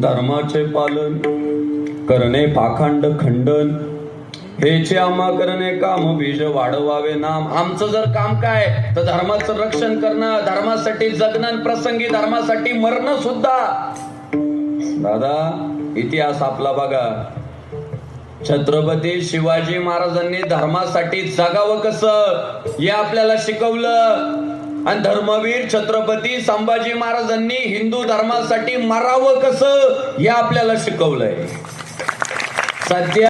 धर्माचे पालन करणे पाखंड खंडन. हेचे आम्हा करणे काम बीज वाढवावे नाम. आमचं जर काम काय तर धर्माचं रक्षण करणं धर्मासाठी जगणं आणि प्रसंगी धर्मासाठी मरण सुद्धा. दादा इतिहास आपला बघा. छत्रपती शिवाजी महाराजांनी धर्मासाठी जगावं कसं? हे आपल्याला शिकवलं. आणि धर्मवीर छत्रपती संभाजी महाराजांनी हिंदू धर्मासाठी मरावं कसं हे आपल्याला शिकवलंय. सध्या